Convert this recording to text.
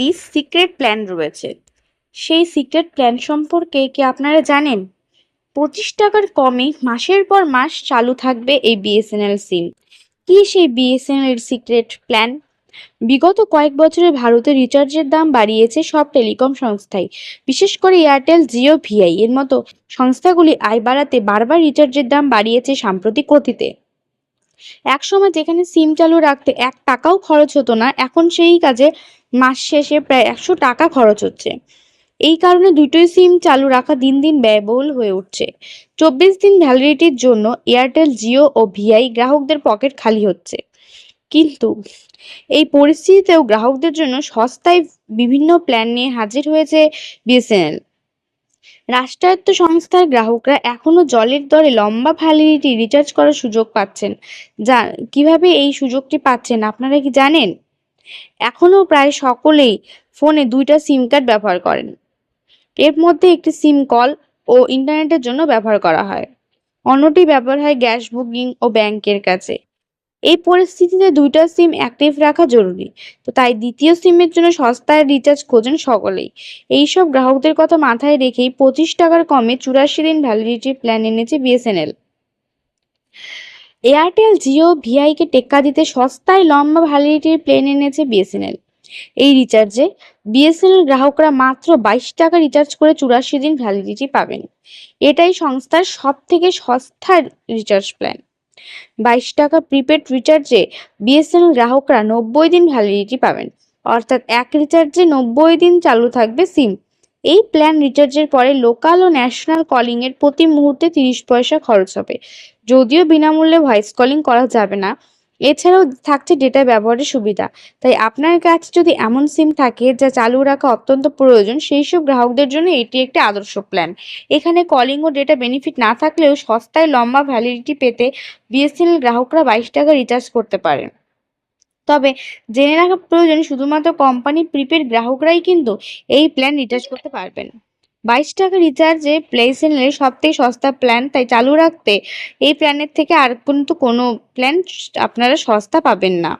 একটি secret plan রয়েছে। সেই সিক্রেট প্ল্যান সম্পর্কে কি আপনারা জানেন? পঁচিশ টাকার কমে মাসের পর মাস চালু থাকবে এই বিএসএনএল সিম কি সেই বিএসএনএল সিক্রেট প্ল্যান বিগত কয়েক বছরে ভারতে রিচার্জের দাম বাড়িয়েছে সব টেলিকম সংস্থাই, বিশেষ করে এয়ারটেল জিও ভিআই এর মতো সংস্থাগুলি আয় বাড়াতে বারবার রিচার্জের দাম বাড়িয়েছে সাম্প্রতিক গতিতে। একসময় যেখানে সিম চালু রাখতে এক টাকাও খরচ হতো না, এখন সেই কাজে মাস শেষে প্রায় একশো টাকা খরচ হচ্ছে। এই কারণে দুটোই সিম চালু রাখা দিন দিন ব্যয়বহুল হয়ে উঠছে। চব্বিশ দিন ভ্যালিডিটির জন্য এয়ারটেল জিও ও ভিআই গ্রাহকদের পকেট খালি হচ্ছে। কিন্তু এই পরিস্থিতিতেও গ্রাহকদের জন্য সস্তায় বিভিন্ন প্ল্যান নিয়ে হাজির হয়েছে বিএসএনএল। রাষ্ট্রায়ত্ত সংস্থার গ্রাহকরা এখনও জলের দরে লম্বা ভ্যালিডিটি রিচার্জ করার সুযোগ পাচ্ছেন। যা, কীভাবে এই সুযোগটি পাচ্ছেন আপনারা কি জানেন? এখনও প্রায় সকলেই ফোনে দুইটা সিম কার্ড ব্যবহার করেন। এর মধ্যে একটি সিম কল ও ইন্টারনেটের জন্য ব্যবহার করা হয়। অন্যটি ব্যবহার হয় গ্যাস, বুকিং ও ব্যাংকের কাছে। এই পরিস্থিতিতে দুইটা সিম অ্যাক্টিভ রাখা জরুরি। তো তাই দ্বিতীয় সিমের জন্য সস্তায় রিচার্জ খোঁজেন সকলেই। এইসব গ্রাহকদের কথা মাথায় রেখেই পঁচিশ টাকার কমে চুরাশি দিন ভ্যালিডিটি প্ল্যান এনেছে বিএসএনএল এয়ারটেল জিও ভিআইকে টেক্কা দিতে সস্তায় লম্বা ভ্যালিডিটির প্ল্যান এনেছে বিএসএনএল। এই রিচার্জে বিএসএনএল গ্রাহকরা মাত্র বাইশ টাকা রিচার্জ করে চুরাশি দিন ভ্যালিডিটি পাবেন। এটাই সংস্থার সব থেকে সস্তা রিচার্জ প্ল্যান। বাইশ টাকা প্রিপেড রিচার্জে বিএসএনএল গ্রাহকরা নব্বই দিন ভ্যালিডিটি পাবেন। অর্থাৎ এক রিচার্জে নব্বই দিন চালু থাকবে সিম। এই প্ল্যান রিচার্জের পরে লোকাল ও ন্যাশনাল কলিংয়ের প্রতি মুহূর্তে তিরিশ পয়সা খরচ হবে। যদিও বিনামূল্যে ভয়েস কলিং করা যাবে না, এছাড়াও থাকছে ডেটা ব্যবহারের সুবিধা। তাই আপনার কাছে যদি এমন সিম থাকে যা চালু রাখা অত্যন্ত প্রয়োজন, সেই সব গ্রাহকদের জন্য এটি একটি আদর্শ প্ল্যান এখানে কলিং ও ডেটা বেনিফিট না থাকলেও সস্তায় লম্বা ভ্যালিডিটি পেতে বিএসএনএল গ্রাহকরা বাইশ টাকা রিচার্জ করতে পারেন। তবে জেনে রাখা প্রয়োজন শুধুমাত্র কোম্পানি প্রিপেড গ্রাহকরাই কিন্তু এই প্ল্যান রিচার্জ করতে পারবেন। বাইশ টাকা রিচার্জে প্লেসেনের সব থেকে সস্তা প্ল্যান তাই চালু রাখতে এই প্ল্যানের থেকে আর কিন্তু কোনো প্ল্যান আপনারা সস্তা পাবেন না।